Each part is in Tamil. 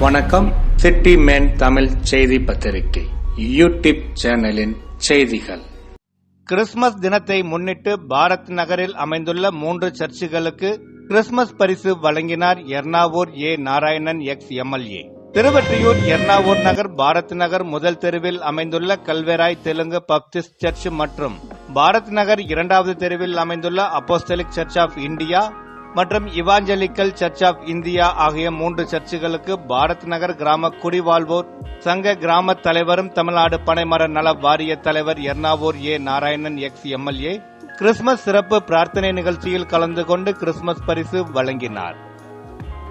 வணக்கம். சிட்டி மேன் தமிழ் செய்தி பத்திரிகை யூடியூப் சேனலின் செய்திகள். கிறிஸ்துமஸ் தினத்தை முன்னிட்டு பாரத் நகரில் அமைந்துள்ள மூன்று சர்ச்சுகளுக்கு கிறிஸ்துமஸ் பரிசு வழங்கினார் Ernavur A. Narayanan ex. MLA. Thiruvottiyur Ernavur Nagar Bharat Nagar முதல் தெருவில் அமைந்துள்ள கல்வெராய் தெலுங்கு பப்டிஸ்ட் சர்ச் மற்றும் பாரத் நகர் இரண்டாவது தெருவில் அமைந்துள்ள அப்போஸ்தலிக் சர்ச் ஆஃப் இந்தியா மற்றும் இவாஞ்சலிக்கல் சர்ச் ஆஃப் இந்தியா ஆகிய மூன்று சர்ச்சுகளுக்கு பாரத் நகர் கிராம குடிவாழ்வோர் சங்க கிராம தலைவரும் தமிழ்நாடு பனைமர நல வாரிய தலைவர் Ernavur A. Narayanan ex MLA Christmas சிறப்பு பிரார்த்தனை நிகழ்ச்சியில் கலந்து கொண்டு கிறிஸ்துமஸ் பரிசு வழங்கினார்.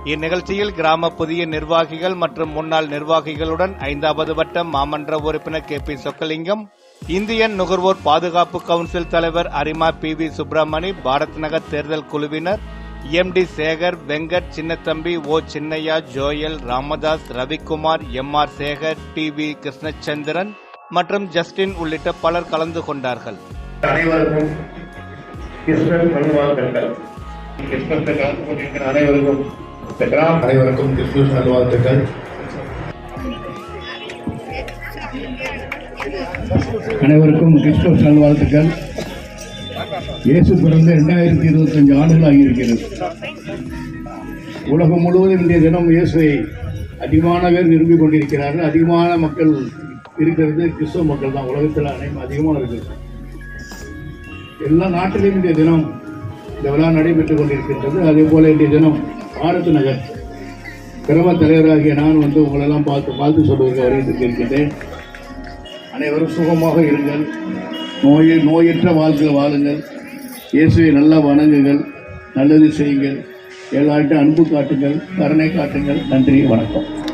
இந்நிகழ்ச்சியில் கிராம புதிய நிர்வாகிகள் மற்றும் முன்னாள் நிர்வாகிகளுடன் ஐந்தாவது வட்ட மாமன்ற உறுப்பினர் கே. பி. சொக்கலிங்கம் இந்தியன் நுகர்வோர் பாதுகாப்பு கவுன்சில் தலைவர் அரிமா பி. வி. சுப்பிரமணி பாரத் நகர் தேர்தல் குழுவினர் M D Sekar Venkat Chinnathambi O Chinnaiah Joel Ramadoss Ravikumar M R Sekar T V Krishnachandran மற்றும் ஜஸ்டின் உள்ளிட்ட பலர் கலந்து கொண்டார்கள். அனைவருக்கும் நல்வாழ்த்துக்கள் கலந்து கொண்டிருக்கிற அனைவருக்கும் அனைவருக்கும் கிறிஸ்துமஸ் நல்வாழ்த்துக்கள் அனைவருக்கும் நல்வாழ்த்துக்கள் இயேசு பிறந்து ரெண்டாயிரத்தி இருபத்தஞ்சு ஆண்டுகள் ஆகியிருக்கிறது உலகம் முழுவதும் இன்றைய தினம் இயேசுவை அதிகமான பேர் விரும்பி கொண்டிருக்கிறார்கள். அதிகமான மக்கள் இருக்கிறது. கிறிஸ்துவ மக்கள் தான். உலகத்தில் அனைவரும் அதிகமாக இருக்குது எல்லா நாட்டிலும் இன்றைய தினம் இந்த விழா நடைபெற்றுக் கொண்டிருக்கின்றது. அதே போல இன்றைய தினம் பாரத் நகர் கிராம தலைவராகிய நான் வந்து உங்களெல்லாம் பார்த்து பார்த்து சொல்வதற்கு வருகிறதுக்கு அனைவரும் சுகமாக இருங்கள். நோய் நோயற்ற வாழ்க்கை வாழுங்கள். இயேசுவை நல்லா வணங்குங்கள். நல்லது செய்யுங்கள். எல்லார்கிட்டும் அன்பு காட்டுங்கள். கருணை காட்டுங்கள். நன்றி வணக்கம்.